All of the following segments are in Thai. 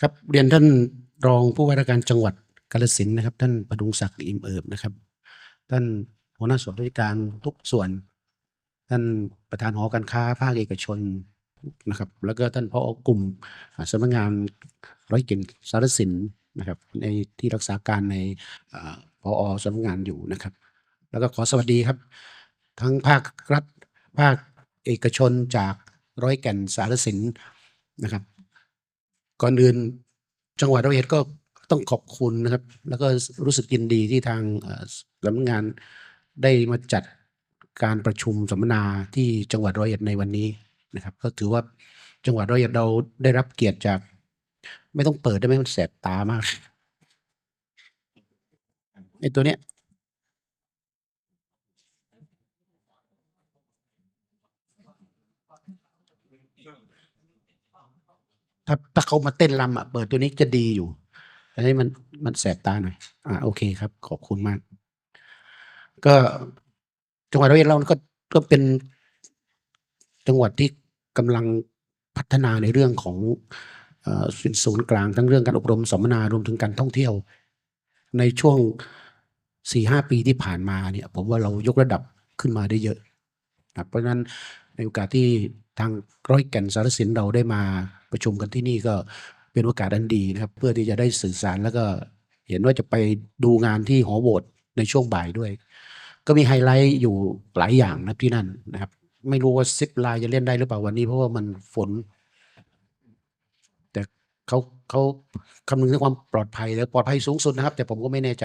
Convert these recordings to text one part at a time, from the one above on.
ครับเรียนท่านรองผู้ว่าราชการจังหวัดกาฬสินธุ์นะครับ ท่านประดุงศักดิ์อิมเอิบนะครับ ท่านหัวหน้าส่วนราชการทุกส่วน ท่านประธานหอการค้าภาคเอกชนนะครับ แล้วก็ท่านผอกลุ่มสำนักงานร้อยเก่งสารสินนะครับ ในที่รักษาการในอ่าพอสำนักงานอยู่นะครับ แล้วก็ขอสวัสดีครับ ทั้งภาครัฐภาคเอกชนจากร้อยแก่นสารสินนะครับ ก่อนอื่นจังหวัดร้อยเอ็ดก็ต้องขอบคุณนะครับ แล้วก็รู้สึกยินดีที่ทางสำนักงานได้มาจัดการประชุมสัมมนาที่จังหวัดร้อยเอ็ดในวันนี้นะครับ ก็ถือว่าจังหวัดร้อยเอ็ดเราได้รับเกียรติจาก ไม่ต้องเปิดได้ไหมมันแสบตามากไอ้ตัวเนี้ย ถ้าถ้าเขามาเต้นรำอะเปิดตัวนี้จะดีอยู่อันนี้มันมันแสบตาหน่อย อ่าโอเคครับ ขอบคุณมาก ก็จังหวัดร้อยเอ็ดเราก็ก็เป็นจังหวัดที่กำลังพัฒนาในเรื่องของอ่อเป็นศูนย์กลางทั้งเรื่องการอบรมสัมมนารวมถึงการท่องเที่ยว ในช่วงสี่ห้าปีที่ผ่านมาเนี่ย ผมว่าเรายกระดับขึ้นมาได้เยอะนะเพราะฉะนั้นในโอกาสที่ ทางร้อยแก่นสารสินเราได้มาประชุมกันที่นี่ก็เป็นโอกาสอันดีนะครับ เพื่อที่จะได้สื่อสารแล้วก็เห็นว่าจะไปดูงานที่หอโหวตในช่วงบ่ายด้วย ก็มีไฮไลท์อยู่หลายอย่างนะที่นั่นนะครับ ไม่รู้ว่าซิปไลน์จะเล่นได้หรือเปล่าวันนี้เพราะว่ามันฝน แต่เขาเขาคำนึงถึงความปลอดภัยแล้วปลอดภัยสูงสุดนะครับ แต่ผมก็ไม่แน่ใจ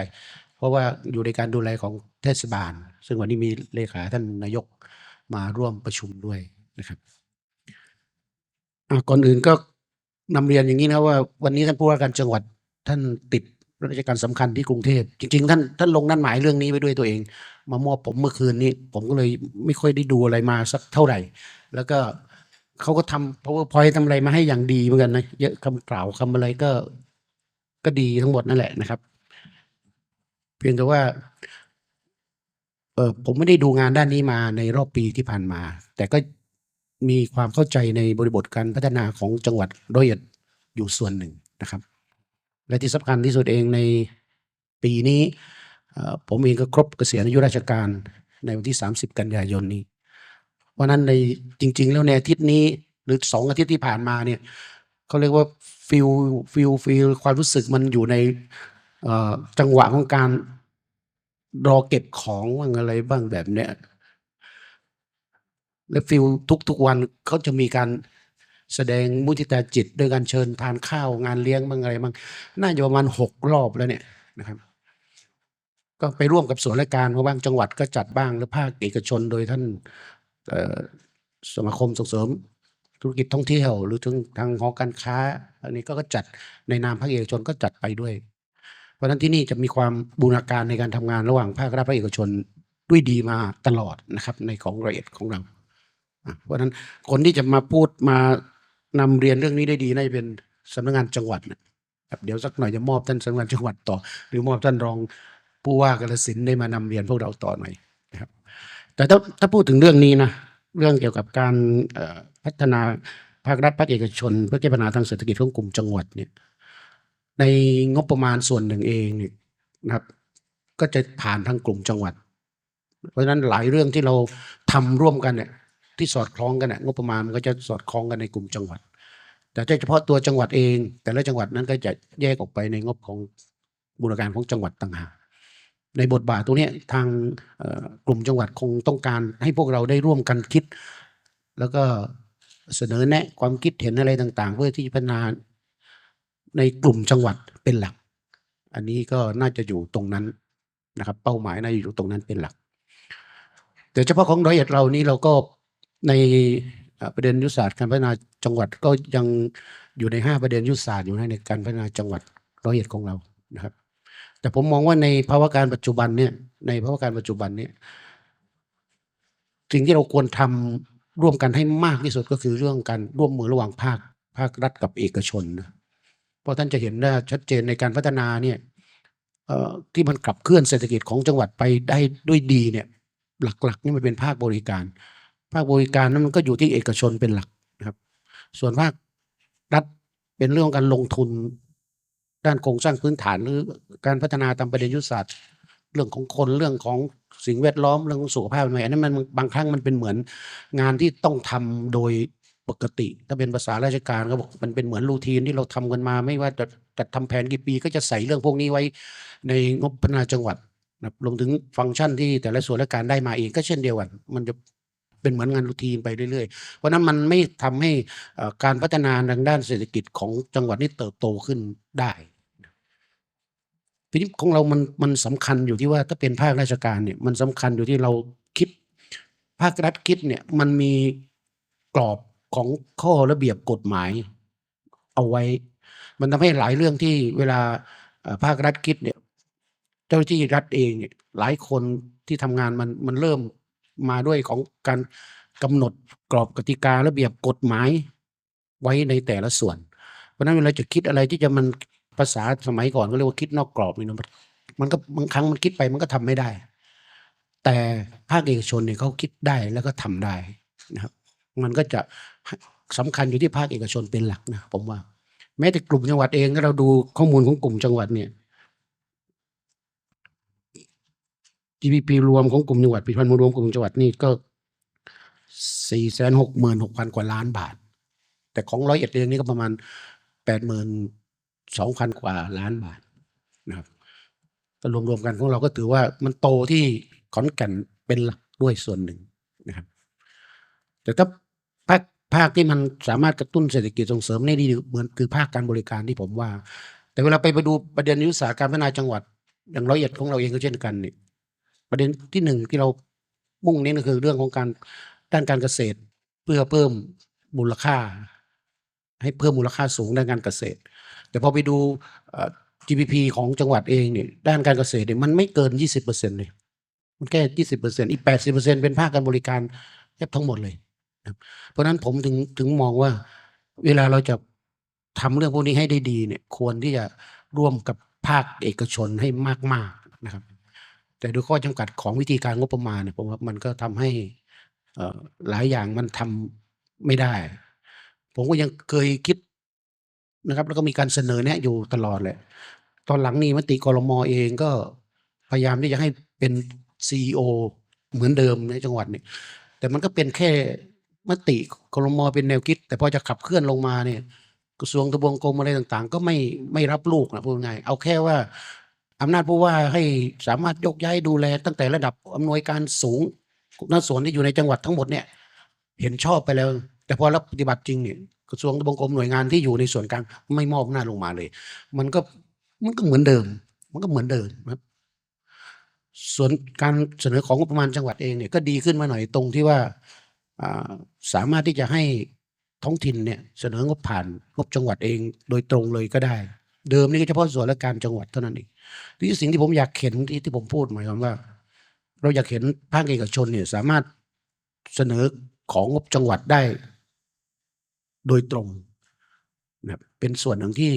เพราะว่าอยู่ในการดูแลของเทศบาล ซึ่งวันนี้มีเลขาท่านนายกมาร่วมประชุมด้วยนะครับ ก่อนอื่นก็นำเรียนอย่างนี้นะว่าวันนี้ท่านผู้ว่าการจังหวัดท่านติดราชการสำคัญที่กรุงเทพจริง ๆ ท่านท่านลงนั่นหมายเรื่องนี้ไว้ด้วยตัวเอง มามอบผมเมื่อคืนนี้ ผมก็เลยไม่ค่อยได้ดูอะไรมาสักเท่าไหร่ แล้วก็เขาก็ทำ powerpoint ทำอะไรมาให้อย่างดีเหมือนกันนะเยอะคำกล่าวคำอะไรก็ก็ดีทั้งหมดนั่นแหละนะครับ เพียงแต่ว่าเออผมไม่ได้ดูงานด้านนี้มาในรอบปีที่ผ่านมา แต่ก็ มีความเข้าใจในบริบทการพัฒนาของจังหวัดร้อยเอ็ดอยู่ส่วนหนึ่งนะครับ และที่สำคัญที่สุดเองในปีนี้ผมเองก็ครบเกษียณอายุราชการในวันที่ 30 กันยายนนี้ เพราะนั้นในจริง ๆ แล้วในอาทิตย์นี้หรือสองอาทิตย์ที่ผ่านมาเนี่ยเขาเรียกว่าฟิลฟิลฟิลความรู้สึกมันอยู่ในจังหวะของการรอเก็บของบ้างอะไรบ้างแบบเนี้ย และฟิลทุกๆวันเขาจะมีการแสดงมุทิตาจิต โดยการเชิญทานข้าวงานเลี้ยงบ้างอะไรบ้างน่าจะประมาณหกรอบแล้วเนี่ยนะครับ ก็ไปร่วมกับส่วนราชการเพราะบางจังหวัดก็จัดบ้างหรือภาคเอกชนโดยท่านสมาคมส่งเสริมธุรกิจท่องเที่ยว หรือถึงทางหอการค้า อันนี้ก็จัดในนามภาคเอกชนก็จัดไปด้วย เพราะฉะนั้นที่นี่จะมีความบูรณาการในการทำงานระหว่างภาครัฐภาคเอกชนด้วยดีมาตลอดนะครับในของรายละเอียดของเรา เพราะนั้นคนที่จะมาพูดมานำเรียนเรื่องนี้ได้ดีน่าจะเป็นสำนักงานจังหวัดนะครับเดี๋ยวสักหน่อยจะมอบท่านสำนักงานจังหวัดต่อ หรือมอบท่านรองผู้ว่ากาฬสินได้มานำเรียนพวกเราต่อหน่อยนะครับ แต่ถ้าถ้าพูดถึงเรื่องนี้นะเรื่องเกี่ยวกับการพัฒนาภาครัฐภาคเอกชน เพื่อแก้ปัญหาทางเศรษฐกิจของกลุ่มจังหวัดเนี่ยในงบประมาณส่วนหนึ่งเองเนี่ยนะครับ ก็จะผ่านทางกลุ่มจังหวัด เพราะฉะนั้นหลายเรื่องที่เราทำร่วมกันเนี่ย ที่สอดคล้องกันน่ะงบประมาณมันก็จะสอดคล้องกันในกลุ่มจังหวัด แต่เฉพาะตัวจังหวัดเอง แต่ละจังหวัดนั้นก็จะแยกออกไปในงบของบูรการของจังหวัดต่างหากในบทบาทตรงนี้ทางกลุ่มจังหวัดคงต้องการให้พวกเราได้ร่วมกันคิด แล้วก็เสนอแนะความคิดเห็นอะไรต่าง ๆ เพื่อที่จะพัฒนาในกลุ่มจังหวัดเป็นหลัก อันนี้ก็น่าจะอยู่ตรงนั้นนะครับ เป้าหมายน่าจะอยู่ตรงนั้นเป็นหลัก แต่เฉพาะของร้อยเอ็ดเรานี่เราก็ ในประเด็นยุทธศาสตร์การพัฒนาจังหวัดก็ยังอยู่ในห้าประเด็นยุทธศาสตร์อยู่นะในการพัฒนาจังหวัดร้อยเอ็ดของเรานะครับ แต่ผมมองว่าในภาวะการปัจจุบันเนี่ยในภาวะการปัจจุบันเนี่ยสิ่งที่เราควรทำร่วมกันให้มากที่สุดก็คือเรื่องการร่วมมือระหว่างภาคภาครัฐกับเอกชนนะเพราะท่านจะเห็นได้ชัดเจนในการพัฒนาเนี่ยที่มันขับเคลื่อนเศรษฐกิจของจังหวัดไปได้ด้วยดีเนี่ยหลักๆนี่มันเป็นภาคบริการ ภาคบริการนั้นมันก็อยู่ที่เอกชนเป็นหลักนะครับ ส่วนภาครัฐเป็นเรื่องการลงทุนด้านโครงสร้างพื้นฐานหรือการพัฒนาตามประเด็นยุทธศาสตร์เรื่องของคนเรื่องของสิ่งแวดล้อมเรื่องของสุขภาพใหม่อันนั้นมันบางครั้งมันเป็นเหมือนงานที่ต้องทำโดยปกติ ถ้าเป็นภาษาราชการก็บอกมันเป็นเหมือนรูทีนที่เราทำกันมา ไม่ว่าจะจัดทำแผนกี่ปีก็จะใส่เรื่องพวกนี้ไว้ในงบพัฒนาจังหวัดนะครับรวมถึงฟังก์ชันที่แต่ละส่วนราชการได้มาเองก็เช่นเดียวกัน มันจะ เป็นเหมือนงานรูทีนไปเรื่อยๆ เพราะนั้นมันไม่ทำให้การพัฒนาทางด้านเศรษฐกิจของจังหวัดนี้เติบโตขึ้นได้ทีนี้ของเรามันมันสำคัญอยู่ที่ว่าถ้าเป็นภาคราชการเนี่ยมันสำคัญอยู่ที่เราคิด ภาครัฐคิดเนี่ยมันมีกรอบของข้อระเบียบกฎหมายเอาไว้ มันทำให้หลายเรื่องที่เวลาภาครัฐคิดเนี่ย เจ้าหน้าที่รัฐเองเนี่ยหลายคนที่ทำงานมันมันเริ่ม มาด้วยของการกำหนดกรอบกติการะเบียบกฎหมายไว้ในแต่ละส่วน เพราะนั้นเวลาจะคิดอะไรที่จะมันภาษาสมัยก่อนก็เรียกว่าคิดนอกกรอบนี่นะมันมันก็บางครั้งมันคิดไปมันก็ทำไม่ได้ แต่ภาคเอกชนเนี่ยเขาคิดได้แล้วก็ทำได้นะครับ มันก็จะสำคัญอยู่ที่ภาคเอกชนเป็นหลักนะผมว่า แม้แต่กลุ่มจังหวัดเองถ้าเราดูข้อมูลของกลุ่มจังหวัดเนี่ย GDP รวมของกลุ่มจังหวัดผลิตภัณฑ์มวลรวมกลุ่มจังหวัดนี่ก็สี่แสนหกหมื่นหกพันกว่าล้านบาท แต่ของร้อยเอ็ดเองนี่ก็ประมาณแปดหมื่นสองพันกว่าล้านบาทนะครับก็รวมๆกันของเราก็ถือว่ามันโตที่ขอนแก่นเป็นหลักด้วยส่วนหนึ่งนะครับ แต่ถ้าภาคภาคที่มันสามารถกระตุ้นเศรษฐกิจส่งเสริมได้ดีเหมือนคือภาคการบริการที่ผมว่า แต่เวลาไปไปดูประเด็นยุทธศาสตร์การพัฒนาจังหวัด อย่างร้อยเอ็ดของเราเองก็เช่นกันนี่ ประเด็นที่หนึ่งที่เรามุ่งเน้นก็คือเรื่องของการด้านการเกษตร เพื่อเพิ่มมูลค่า ให้เพิ่มมูลค่าสูงด้านการเกษตร แต่พอไปดู GDP ของจังหวัดเองเนี่ยด้านการเกษตรเนี่ยมันไม่เกินยี่สิบเปอร์เซ็นเลยมันแค่ยี่สิบเปอร์เซ็นอีกแปดสิบเปอร์เซ็นเป็นภาคการบริการแทบทั้งหมดเลยเพราะฉะนั้นผมถึงถึงมองว่า เวลาเราจะทำเรื่องพวกนี้ให้ได้ดีเนี่ยควรที่จะร่วมกับภาคเอกชนให้มากๆนะครับ แต่ด้วยข้อจำกัดของวิธีการงบประมาณเนี่ยผมว่ามันก็ทำให้หลายอย่างมันทำไม่ได้ ผมก็ยังเคยคิดนะครับ แล้วก็มีการเสนอแนะอยู่ตลอดแหละตอนหลังนี้มติกรมอเองก็พยายามที่จะให้เป็นซีอเหมือนเดิมในจังหวัดเนี่ยแต่มันก็เป็นแค่มติกรมอเป็นแนวคิด แต่พอจะขับเคลื่อนลงมาเนี่ยกระทรวงทบวงกรมอะไรต่าง ๆ ก็ไม่ไม่รับลูกนะพูดง่ายเอาแค่ว่า อำนาจผู้ว่าให้สามารถยกย้ายดูแล ตั้งแต่ระดับอำนวยการสูงนักส่วนที่อยู่ในจังหวัดทั้งหมดเนี่ยเห็นชอบไปแล้ว แต่พอรับปฏิบัติจริงเนี่ยกระทรวงบงกรมหน่วยงานที่อยู่ในส่วนกลางไม่มอบหน้าจลงมาเลย มันก็มันก็เหมือนเดิม มันก็เหมือนเดิมครับ ส่วนการเสนอของงบประมาณจังหวัดเองเนี่ยก็ดีขึ้นมาหน่อยตรงที่ว่าสามารถที่จะให้ท้องถิ่นเนี่ยเสนองบผ่านงบจังหวัดเองโดยตรงเลยก็ได้ เดิมนี่ก็เฉพาะส่วนราชการจังหวัดเท่านั้นเองที่สิ่งที่ผมอยากเห็นที่ที่ผมพูดหมายความว่า เราอยากเห็นภาคเอกชนเนี่ยสามารถเสนอของงบจังหวัดได้ โดยตรงนะครับเป็นส่วนหนึ่งที่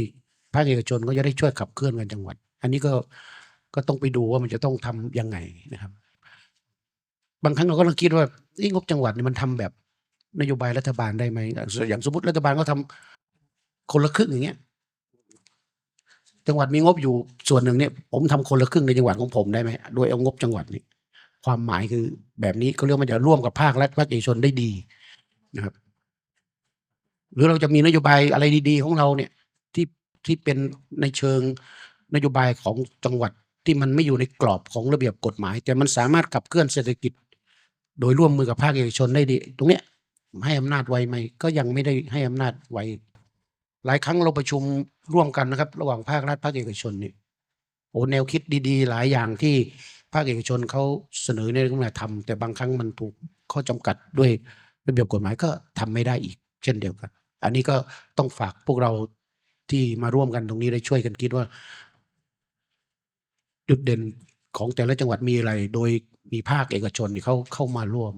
ภาคเอกชนก็จะได้ช่วยขับเคลื่อนกันจังหวัด อันนี้ก็ก็ต้องไปดูว่ามันจะต้องทำยังไงนะครับ บางครั้งเราก็ต้องคิดว่าเอ้งบจังหวัดเนี่ยมันทำแบบนโยบายรัฐบาลได้ไหมอย่างสมมติรัฐบาลก็ทำคนละครึ่งอย่างเงี้ย จังหวัดมีงบอยู่ส่วนหนึ่งเนี่ยผมทำคนละครึ่งในจังหวัดของผมได้ไหมโดยเอางบจังหวัดนี่ความหมายคือแบบนี้เขาเรียกมันจะร่วมกับภาครัฐภาคเอกชนได้ดีนะครับ หรือเราจะมีนโยบายอะไรดีๆของเราเนี่ยที่ที่เป็นในเชิงนโยบายของจังหวัดที่มันไม่อยู่ในกรอบของระเบียบกฎหมาย แต่มันสามารถขับเคลื่อนเศรษฐกิจ โดยร่วมมือกับภาคเอกชนได้ดี ตรงเนี้ยให้อำนาจไวไหมก็ยังไม่ได้ให้อำนาจไว หลายครั้งเราประชุมร่วมกันนะครับ ระหว่างภาครัฐภาคเอกชนนี่โอ้แนวคิดดีๆ หลายอย่างที่ภาคเอกชนเขาเสนอในเรื่องมาทำแต่บางครั้งมันถูกข้อจำกัดด้วยระเบียบกฎหมายก็ทำไม่ได้อีก เช่นเดียวกัน อันนี้ก็ต้องฝากพวกเราที่มาร่วมกันตรงนี้ได้ช่วยกันคิดว่า จุดเด่นของแต่ละจังหวัดมีอะไร โดยมีภาคเอกชนเขาเข้ามาร่วม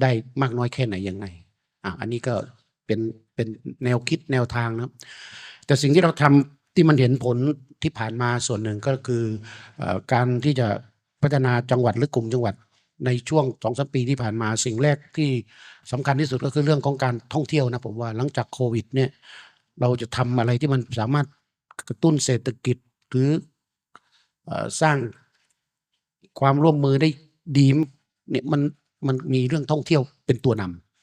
ได้มากน้อยแค่ไหนยังไงอะอันนี้ก็เป็น เป็นแนวคิดแนวทางนะแต่สิ่งที่เราทำที่มันเห็นผลที่ผ่านมาส่วนหนึ่งก็คืออการที่จะพัฒนาจังหวัดหรือกลุ่มจังหวัดในช่วงสองสามปีที่ผ่านมาสิ่งแรกที่สำคัญที่สุดก็คือเรื่องของการท่องเที่ยวนะผมว่าหลังจากโควิดเนี่ยเราจะทำอะไรที่มันสามารถกระตุ้นเศรษฐกิจหรือเอ่อสร้างความร่วมมือได้ดีเนี่ยมันมันมีเรื่องท่องเที่ยวเป็นตัวนำ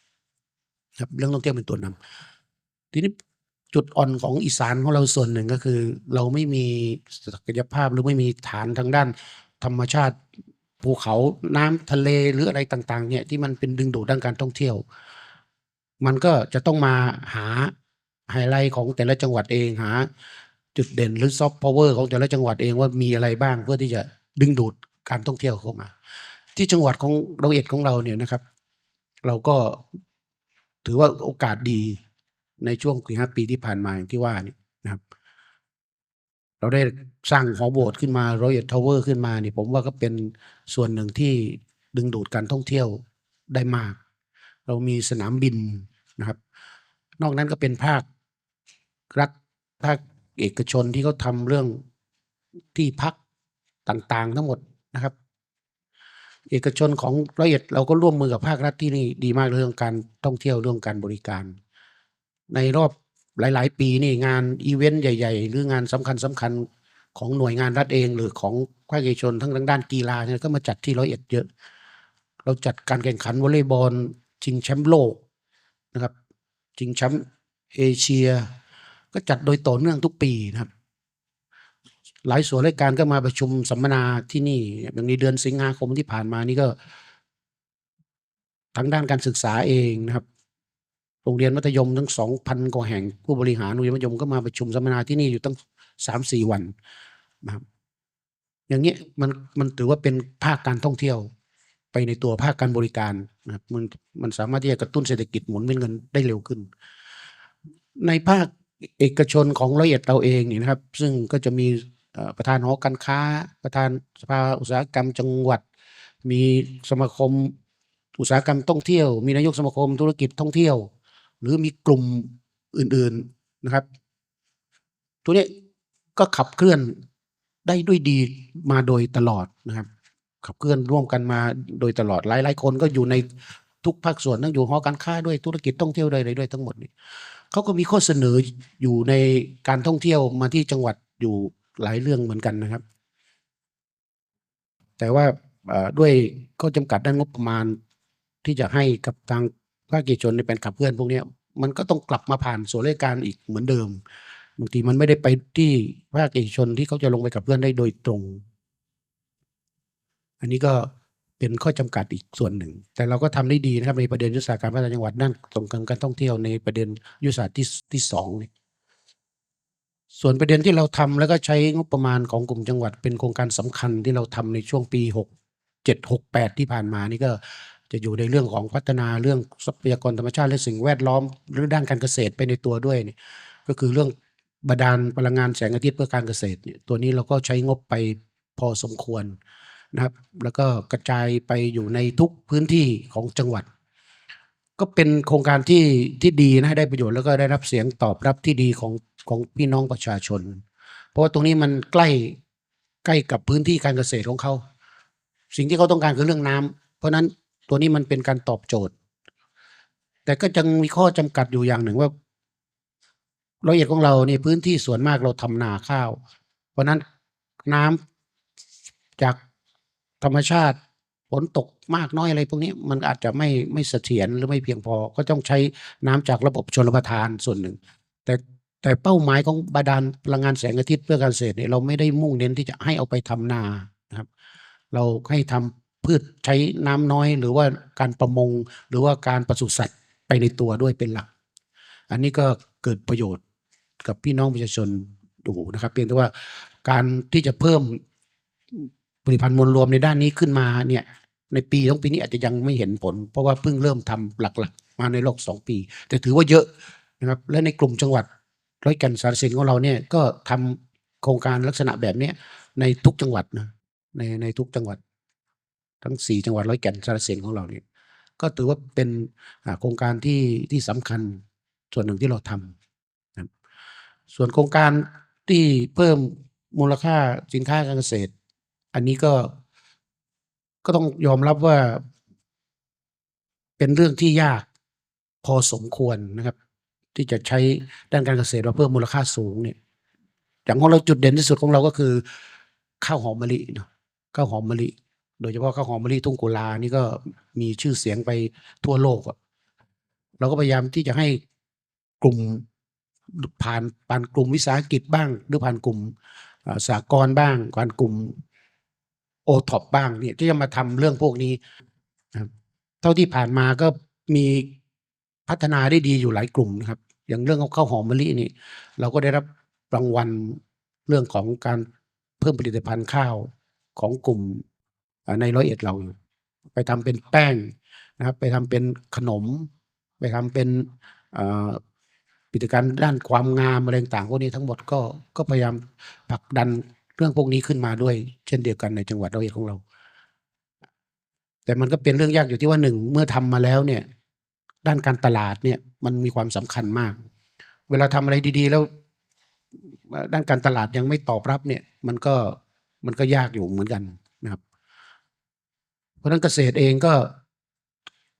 ครับเรื่องท่องเที่ยวเป็นตัวนำทีนี้จุดอ่อนของอีสานของเราส่วนหนึ่งก็คือ เราไม่มีศักยภาพหรือไม่มีฐานทางด้าน ธรรมชาติภูเขาน้ำทะเลหรืออะไรต่าง ๆ เนี่ยที่มันเป็นดึงดูดด้านการท่องเที่ยว มันก็จะต้องมาหาไฮไลท์ของแต่ละจังหวัดเองหา จุดเด่นหรือซอฟต์พาวเวอร์ของแต่ละจังหวัดเองว่ามีอะไรบ้างเพื่อที่จะดึงดูดการท่องเที่ยวเข้ามา ที่จังหวัดของเราเอ็ดของเราเนี่ยนะครับ เราก็ ถือว่าโอกาสดีในช่วงสี่ห้าปีที่ผ่านมาอย่างที่ว่านี่นะครับ เราได้สร้างหอโบสถ์ขึ้นมารอยเอ็ดทาวเวอร์ขึ้นมานี่ผมว่าก็เป็นส่วนหนึ่งที่ดึงดูดการท่องเที่ยวได้มาก เรามีสนามบินนะครับ นอกนั้นก็เป็นภาครัฐภาคเอกชนที่เขาทำเรื่องที่พักต่างๆ ทั้งหมดนะครับ เอกชนของร้อยเอ็ดเราก็ร่วมมือกับภาครัฐที่นี่ดีมากเรื่องการท่องเที่ยวเรื่องการบริการ ในรอบหลาย ๆ ปีนี่งานอีเวนต์ใหญ่ ๆ หรืองานสำคัญสคัญๆของหน่วยงานรัฐเอง หรือของภาคเอกชนทั้งทางด้านกีฬาเนี่ยก็มาจัดที่ร้อยเอ็ดเยอะ เราจัดการแข่งขันวอลเลย์บอลชิงแชมป์โลกนะครับชิงแชมป์เอเชีย ก็จัดโดยต่อเนื่องทุกปีนะครับ หลายส่วนรายการก็มาประชุมสัมมนาที่นี่อย่างในเดือนสิงหาคมที่ผ่านมานี่ก็ทางด้านการศึกษาเองนะครับ โรงเรียนมัธยมทั้งสองพันกว่าแห่งผู้บริหารโรงเรียนมัธยมก็มาประชุมสัมมนาที่นี่อยู่ตั้งสามสี่วันนะครับ อย่างเงี้มันมันถือว่าเป็นภาคการท่องเที่ยวไปในตัวภาคการบริการนะครับมันมันสามารถที่จะกระตุ้นเศรษฐกิจหมุนเวียนเงินได้เร็วขึ้น ในภาคเอกชนของร้อยเอ็ดเราเองนี่นะครับ ซึ่งก็จะมี ประธานหอการค้า ประธานสภาอุตสาหกรรมจังหวัด มีสมาคมอุตสาหกรรมท่องเที่ยว มีนายกสมาคมธุรกิจท่องเที่ยว หรือมีกลุ่มอื่นๆนะครับ ตัวนี้ก็ขับเคลื่อนได้ด้วยดีมาโดยตลอดนะครับ ขับเคลื่อนร่วมกันมาโดยตลอดหลายๆคนก็อยู่ในทุกภาคส่วนทั้งอยู่หอการค้าด้วยธุรกิจท่องเที่ยวด้วยอะไรด้วยทั้งหมดนี่เขาก็มีข้อเสนออยู่ในการท่องเที่ยวมาที่จังหวัดอยู่ หลายเรื่องเหมือนกันนะครับ แต่ว่าด้วยข้อจำกัดด้านงบประมาณที่จะให้กับทางภาคเอกชนในเป็นขับเคลื่อนพวกนี้มันก็ต้องกลับมาผ่านส่วนราชการอีกเหมือนเดิมบางทีมันไม่ได้ไปที่ภาคเอกชนที่เขาจะลงไปขับเคลื่อนได้โดยตรง อันนี้ก็เป็นข้อจำกัดอีกส่วนหนึ่ง แต่เราก็ทำได้ดีนะครับในประเด็นยุทธศาสตร์การพัฒนาจังหวัดด้านส่งเสริมการท่องเที่ยวในประเด็นยุทธศาสตร์ที่ที่สองเนี่ย ส่วนประเด็นที่เราทำแล้วก็ใช้งบประมาณของกลุ่มจังหวัดเป็นโครงการสำคัญที่เราทำในช่วงปีหกเจ็ดหกแปดที่ผ่านมานี่ก็จะอยู่ในเรื่องของพัฒนาเรื่องทรัพยากรธรรมชาติและสิ่งแวดล้อมหรือด้านการเกษตรไปในตัวด้วยนี่ก็คือเรื่องบาดาลพลังงานแสงอาทิตย์เพื่อการเกษตรเนี่ยตัวนี้เราก็ใช้งบไปพอสมควรนะครับ แล้วก็กระจายไปอยู่ในทุกพื้นที่ของจังหวัด ก็เป็นโครงการที่ที่ดีนะได้ประโยชน์แล้วก็ได้รับเสียงตอบรับที่ดีของของพี่น้องประชาชน เพราะว่าตรงนี้มันใกล้ใกล้กับพื้นที่การเกษตรของเขา สิ่งที่เขาต้องการคือเรื่องน้ำเพราะฉะนั้นตัวนี้มันเป็นการตอบโจทย์ แต่ก็ยังมีข้อจำกัดอยู่อย่างหนึ่งว่าละเอียดของเราเนี่ยพื้นที่ส่วนมากเราทำนาข้าว เพราะฉะนั้นน้ำจากธรรมชาติ ฝนตกมากน้อยอะไรพวกนี้มันอาจจะไม่ไม่เสถียรหรือไม่เพียงพอ ก็ต้องใช้น้ำจากระบบชลประทานส่วนหนึ่ง แต่แต่เป้าหมายของบาดาลพลังงานแสงอาทิตย์เพื่อการเกษตรเนี่ยเราไม่ได้มุ่งเน้นที่จะให้เอาไปทำนานะครับ เราให้ทำพืชใช้น้ำน้อย หรือว่าการประมง หรือว่าการปศุสัตว์ไปในตัวด้วยเป็นหลัก อันนี้ก็เกิดประโยชน์กับพี่น้องประชาชนดูนะครับเพียงแต่ว่าการที่จะเพิ่มผลิตภัณฑ์มวลรวมในด้านนี้ขึ้นมาเนี่ย ในปีสองปีนี้อาจจะยังไม่เห็นผล เพราะว่าเพิ่งเริ่มทำหลักๆ มาในรอบสองปี แต่ถือว่าเยอะนะครับและในกลุ่มจังหวัดร้อยแก่นสารสินของเราเนี่ยก็ทำโครงการลักษณะแบบเนี้ยในทุกจังหวัดนะในในทุกจังหวัด ทั้งสี่จังหวัดร้อยแก่นสารสินของเราเนี่ยก็ถือว่าเป็นโครงการที่ที่สำคัญส่วนหนึ่งที่เราทำนะส่วนโครงการที่เพิ่มมูลค่าสินค้าการเกษตร อันนี้ก็ ก็ต้องยอมรับว่า เป็นเรื่องที่ยากพอสมควรนะครับ ที่จะใช้ด้านการเกษตรมาเพิ่มมูลค่าสูงเนี่ยอย่างของเราจุดเด่นที่สุดของเราก็คือ ข้าวหอมมะลิเนาะข้าวหอมมะลิ โดยเฉพาะข้าวหอมมะลิทุ่งกุลานี่ก็มีชื่อเสียงไปทั่วโลกอะเราก็พยายามที่จะให้กลุ่มผ่านผ่านกลุ่มวิสาหกิจบ้าง หรือผ่านกลุ่มสากลบ้างผ่านกลุ่ม โอท็อปบ้างเนี่ยที่จะมาทำเรื่องพวกนี้นะครับเท่าที่ผ่านมาก็มีพัฒนาได้ดีอยู่หลายกลุ่มนะครับ อย่างเรื่องข้าวหอมมะลินี่ เราก็ได้รับรางวัลเรื่องของการเพิ่มผลิตภัณฑ์ข้าวของกลุ่มในร้อยเอ็ดเราอยู่ไปทำเป็นแป้งนะครับ ไปทำเป็นขนม ไปทำเป็นเอ่อกิจการด้านความงามอะไรต่างๆพวกนี้ทั้งหมดก็ก็พยายามผลักดัน รื่องพวกนี้ขึ้นมาด้วย เช่นเดียวกันในจังหวัดเร้อยเอ็ดของเรา แต่มันก็เป็นเรื่องยากอยู่ที่ว่าหนึ่งเมื่อทำมาแล้วเนี่ย ด้านการตลาดเนี่ย มันมีความสำคัญมาก เวลาทำอะไรดี ๆ แล้ว ด้านการตลาดยังไม่ตอบรับเนี่ย มันก็มันก็ยากอยู่เหมือนกันนะครับ เพราะฉะนั้นเกษตรเองก็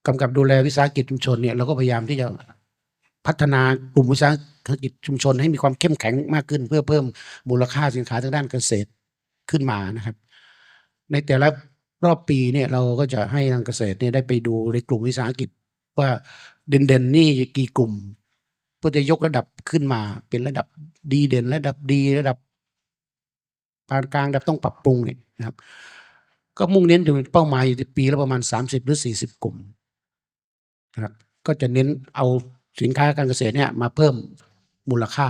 กำกับดูแลวิสาหกิจชุมชนเนี่ยเราก็พยายามที่จะ พัฒนากลุ่มวิสาหกิจชุมชนให้มีความเข้มแข็งมากขึ้น เพื่อเพิ่มมูลค่าสินค้าทางด้านเกษตรขึ้นมานะครับ ในแต่ละรอบปีเนี่ยเราก็จะให้ทางเกษตรเนี่ยได้ไปดูในกลุ่มวิสาหกิจ ว่าเด่นๆนี่กี่กลุ่มเพื่อจะยกระดับขึ้นมาเป็นระดับดีเด่น ระดับดีระดับปานกลางระดับต้องปรับปรุงเนี่ยนะครับ ก็มุ่งเน้นถึงเป้าหมายอยู่ที่ปีละประมาณสามสิบหรือสี่สิบกลุ่มนะครับก็จะเน้นเอา สินค้าการเกษตรเนี่ยมาเพิ่มมูลค่า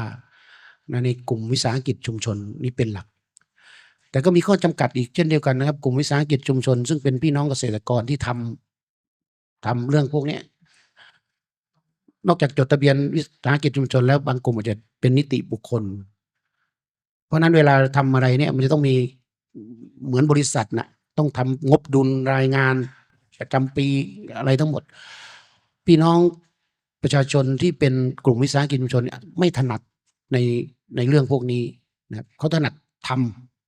ในกลุ่มวิสาหกิจชุมชนนี่เป็นหลัก แต่ก็มีข้อจำกัดอีกเช่นเดียวกันนะครับ กลุ่มวิสาหกิจชุมชน ซึ่งเป็นพี่น้องเกษตรกรที่ทำทำเรื่องพวกนี้นอกจากจดทะเบียนวิสาหกิจชุมชน แล้วบางกลุ่มอาจจะเป็นนิติบุคคล เพราะฉะนั้นเวลาทำอะไรเนี่ยมันจะต้องมีเหมือนบริษัทนะต้องทำงบดุลรายงานประจำปีอะไรทั้งหมด พี่น้อง ประชาชนที่เป็นกลุ่มวิสาหกิจชุมชนไม่ถนัดในในเรื่องพวกนี้นะครับเขาถนัดท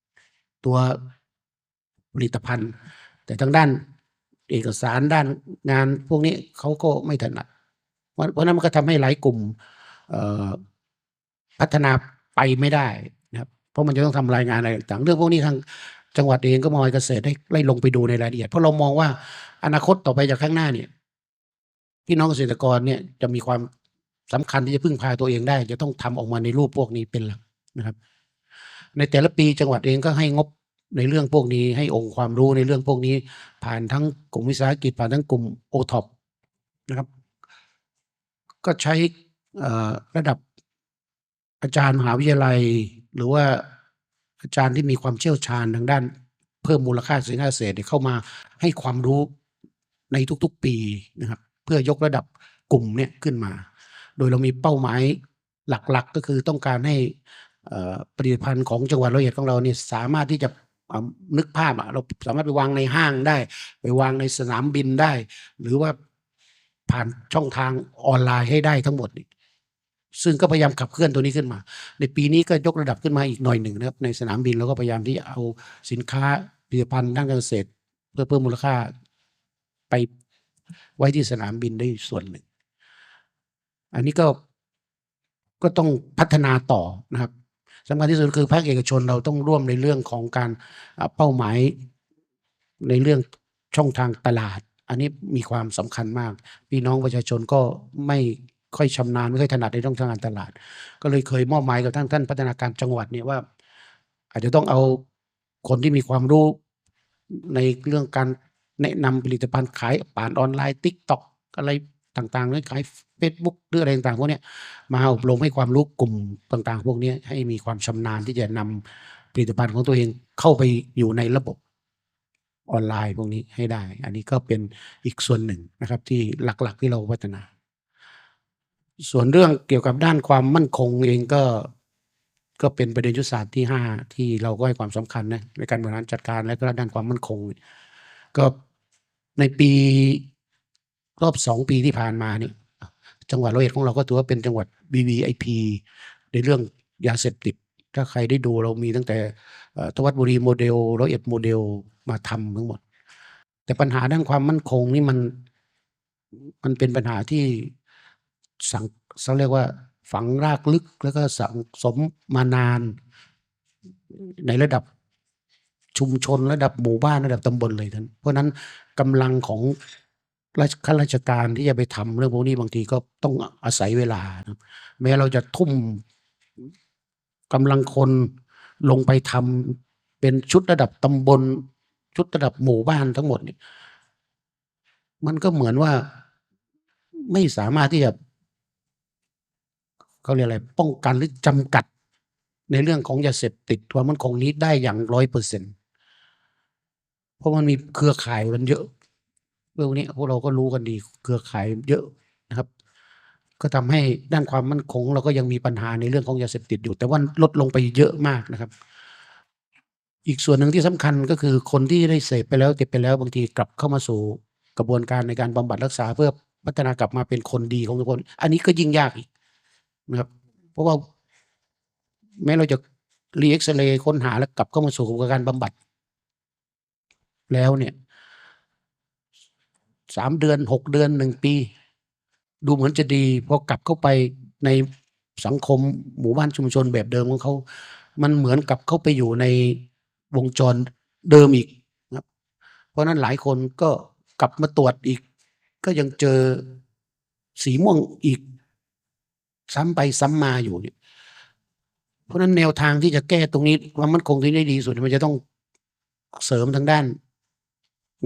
ำตัวผลิตภัณฑ์ แต่ทางด้านเอกสารด้านงานพวกนี้เขาก็ไม่ถนัด เพราะนั้นมันก็ทำให้หลายกลุ่มพัฒนาไปไม่ได้นะครับ เพราะมันจะต้องทำรายงานอะไรต่างเรื่องพวกนี้ทางจังหวัดเองก็มองให้เกษตรได้ไล่ลงไปดูในรายละเอียด เพราะเรามองว่าอนาคตต่อไปจากข้างหน้าเนี่ย พี่น้องเกษตรกรเนี่ยจะมีความสำคัญที่จะพึ่งพาตัวเองได้ จะต้องทำออกมาในรูปพวกนี้เป็นหลักนะครับ ในแต่ละปีจังหวัดเองก็ให้งบในเรื่องพวกนี้ให้องค์ความรู้ในเรื่องพวกนี้ ผ่านทั้งกลุ่มวิสาหกิจผ่านทั้งกลุ่มโอท็อปนะครับ ก็ใช้ระดับอาจารย์มหาวิทยาลัย หรือว่าอาจารย์ที่มีความเชี่ยวชาญทางด้าน เพิ่มมูลค่าสินค้าเกษตรเข้ามาให้ความรู้ในทุกๆปีนะครับ เพื่อยกระดับกลุ่มเนี่ยขึ้นมา โดยเรามีเป้าหมายหลักๆ ก็คือต้องการให้ผลิตภัณฑ์ของจังหวัดร้อยเอ็ดของเราเนี่ยสามารถที่จะนึกภาพอะเราสามารถไปวางในห้างได้ ไปวางในสนามบินได้ หรือว่าผ่านช่องทางออนไลน์ให้ได้ทั้งหมดนี่ซึ่งก็พยายามขับเคลื่อนตัวนี้ขึ้นมา ในปีนี้ก็ยกระดับขึ้นมาอีกหน่อยหนึ่งนะครับในสนามบินเราก็พยายามที่เอาสินค้าผลิตภัณฑ์ด้านการเกษตร เพื่อเพิ่มมูลค่าไป ไว้ที่สนามบินได้ส่วนหนึ่ง อันนี้ก็ก็ต้องพัฒนาต่อนะครับสำคัญที่สุดคือภาคเอกชนเราต้องร่วมในเรื่องของการเป้าหมายในเรื่องช่องทางตลาด อันนี้มีความสำคัญมาก พี่น้องประชาชนก็ไม่ค่อยชำนาญไม่ค่อยถนัดในช่องทางการตลาด ก็เลยเคยมอบหมายกับท่านท่านพัฒนาการจังหวัดเนี่ยว่า อาจจะต้องเอาคนที่มีความรู้ในเรื่องการ แนะนำผลิตภัณฑ์ขายผ่านออนไลน์ทิกต็อกอะไรต่างๆหรือขายเฟซบุ๊กหรืออะไรต่างๆพวกนี้มาอบรมให้ความรู้กลุ่มต่าง ๆ พวกนี้ให้มีความชำนาญที่จะนำผลิตภัณฑ์ของตัวเองเข้าไปอยู่ในระบบออนไลน์พวกนี้ให้ได้ อันนี้ก็เป็นอีกส่วนหนึ่งนะครับ ที่หลักๆที่เราพัฒนา ส่วนเรื่องเกี่ยวกับด้านความมั่นคงเองก็ก็เป็นประเด็นยุทธศาสตร์ที่ห้าที่เราก็ให้ความสำคัญนะในการบริหารจัดการและก็ด้านความมั่นคง ก็ในปีรอบสองปีที่ผ่านมาเนี่ยจังหวัดร้อยเอ็ดของเราก็ถือว่าเป็นจังหวัด VVIP ในเรื่องยาเสพติด ถ้าใครได้ดูเรามีตั้งแต่ทวัดบุรีโมเดลร้อยเอ็ดโมเดลมาทำทั้งหมด แต่ปัญหาด้านความมั่นคงนี่มันมันเป็นปัญหาที่สังเขาเรียกว่าฝังรากลึกแล้วก็สังสมมานาน ในระดับ ชุมชนระดับหมู่บ้านระดับตำบลเลยท่านเพราะนั้นกำลังของข้าราชการที่จะไปทำเรื่องพวกนี้บางทีก็ต้องอาศัยเวลานะแม้เราจะทุ่มกำลังคนลงไปทำเป็นชุดระดับตำบล ชุดระดับหมู่บ้านทั้งหมดเนี่ยมันก็เหมือนว่าไม่สามารถที่จะเขาเรียกอะไร ป้องกันหรือจำกัดในเรื่องของยาเสพติดความมั่นคงนี้ได้อย่างร้อยเปอร์เซ็นต์ เพราะมันมีเครือข่ายมันเยอะเรื่องนี้พวกเราก็รู้กันดีเครือข่ายเยอะนะครับ ก็ทำให้ด้านความมั่นคง เราก็ยังมีปัญหาในเรื่องของยาเสพติดอยู่ แต่ว่าลดลงไปเยอะมากนะครับ อีกส่วนหนึ่งที่สำคัญก็คือคนที่ได้เสพไปแล้วติดไปแล้วบางทีกลับเข้ามาสู่กระบวนการในการบำบัดรักษาเพื่อพัฒนากลับมาเป็นคนดีของทุกคน อันนี้ก็ยิ่งยากอีกนะครับ เพราะว่าแม้เราจะรีเอ็กซเรย์ค้นหาแล้วกลับเข้ามาสู่กระบวนการบำบัด แล้วเนี่ยสามเดือนหกเดือนหนึ่งปี ดูเหมือนจะดีพอกลับเข้าไปในสังคมหมู่บ้านชุมชนแบบเดิมของเขา มันเหมือนกับเข้าไปอยู่ในวงจรเดิมอีกนะครับเพราะนั้นหลายคนก็กลับมาตรวจอีก ก็ยังเจอสีม่วงอีก ซ้ำไปซ้ำมาอยู่เนี่ยเพราะนั้นแนวทางที่จะแก้ตรงนี้ความมั่นคงที่ได้ดีสุดมันจะต้องเสริมทางด้าน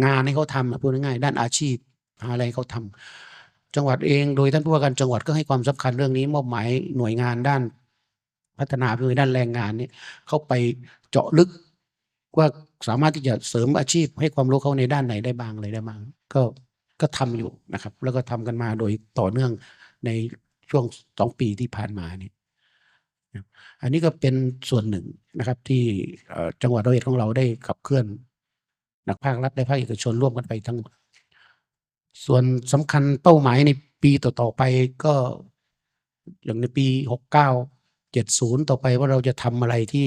งานให้เขาทำพูดง่ายๆด้านอาชีพหาอะไรเขาทำจังหวัดเองโดยท่านผู้ว่าการจังหวัดก็ให้ความสำคัญเรื่องนี้มอบหมายหน่วยงานด้าน พัฒนาเพื่อด้านแรงงานเนี่ยเข้าไปเจาะลึกว่าสามารถที่จะเสริมอาชีพ ให้ความรู้เขาในด้านไหนได้บ้างอะไรได้บ้างก็ก็ทำอยู่นะครับ แล้วก็ทำกันมาโดยต่อเนื่องในช่วงสองปีที่ผ่านมานี่อันนี้ก็เป็นส่วนหนึ่งนะครับที่จังหวัดร้อยเอ็ดของเราได้ขับเคลื่อน นักภาครัฐและภาคเอกชนร่วมกันไปทั้ง ส่วนสำคัญเป้าหมายในปีต่อๆไปก็อย่างในปีหกเก้าเจ็ดศูนย์ต่อไปว่าเราจะทำอะไรที่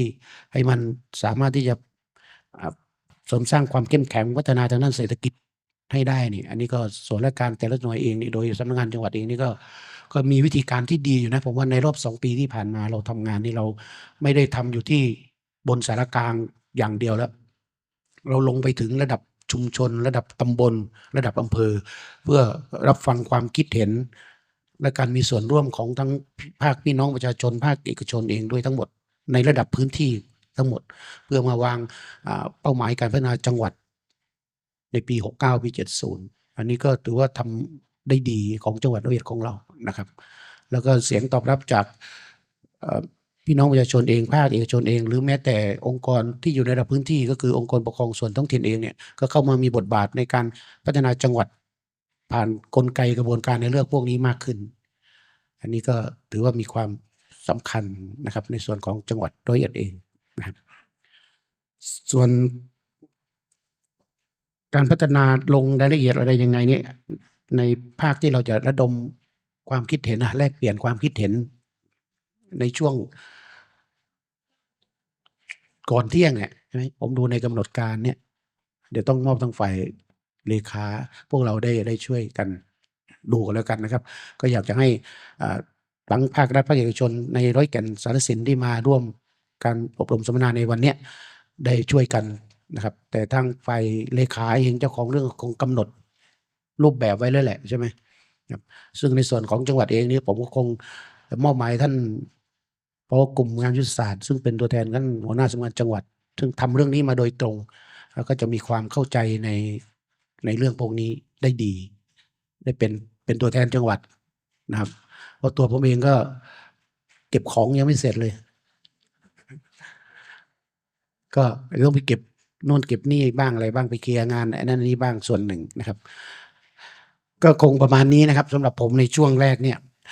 ให้มันสามารถที่จะเสริมสร้างความเข้มแข็งพัฒนาทางด้านเศรษฐกิจให้ได้นี่ อันนี้ก็ส่วนราชการแต่ละหน่วยเองนี่โดยสำนักงานจังหวัดเองนี่ก็ก็มีวิธีการที่ดีอยู่นะผมว่าในรอบสองปีที่ผ่านมาเราทำงานนี่เราไม่ได้ทำอยู่ที่บนสารกลางอย่างเดียวแล้ว เราลงไปถึงระดับชุมชน ระดับตำบล ระดับอำเภอ เพื่อรับฟังความคิดเห็น และการมีส่วนร่วมของทั้งภาคพี่น้องประชาชน ภาคเอกชนเองด้วยทั้งหมด ในระดับพื้นที่ทั้งหมด เพื่อมาวางเป้าหมายการพัฒนาจังหวัด ในปี 69 ปี 70 อันนี้ก็ถือว่าทำได้ดีของจังหวัดร้อยเอ็ดของเรานะครับ แล้วก็เสียงตอบรับจาก พี่น้องประชาชนเองภาคเอกชนเอง หรือแม้แต่องค์กรที่อยู่ในระดับพื้นที่ก็คือองค์กรปกครองส่วนท้องถิ่นเองเนี่ยก็เข้ามามีบทบาทในการพัฒนาจังหวัดผ่านกลไกกระบวนการในเรื่องพวกนี้มากขึ้น อันนี้ก็ถือว่ามีความสำคัญนะครับ ในส่วนของจังหวัดร้อยเอ็ดเองนะครับส่วน การพัฒนาลงรายละเอียดอะไรยังไงเนี่ยในภาคที่เราจะระดมความคิดเห็นนะแลกเปลี่ยนความคิดเห็น ในช่วง ก่อนเที่ยงเนี่ยใช่ไหมผมดูในกำหนดการเนี่ย เดี๋ยวต้องมอบทางฝ่ายเลขาพวกเราได้ได้ช่วยกันดูกันแล้วกันนะครับ ก็อยากจะให้ทั้งภาครัฐภาคเอกชนในร้อยแก่นสารสินที่มาร่วมการอบรมสัมมนาในวันเนี้ยได้ช่วยกันนะครับ แต่ทางฝ่ายเลขาเองเจ้าของเรื่องคงกำหนดรูปแบบไว้แล้วแหละใช่ไหมครับซึ่งในส่วนของจังหวัดเองนี่ผมก็คงมอบหมายท่าน เพราะกลุ่มงานยุทธศาสตร์ซึ่งเป็นตัวแทนท่านหัวหน้าสำนักงานจังหวัด ซึ่งทำเรื่องนี้มาโดยตรง แล้วก็จะมีความเข้าใจในในเรื่องพวกนี้ได้ดี ได้เป็นเป็นตัวแทนจังหวัดนะครับเพราะตัวผมเองก็เก็บของยังไม่เสร็จเลย ก็ต้องไปเก็บนู่นเก็บนี่บ้างอะไรบ้างไปเคลียร์งานอันนั้นนนี้บ้างส่วนหนึ่งนะครับ ก็คงประมาณนี้นะครับสำหรับผมในช่วงแรกเนี่ย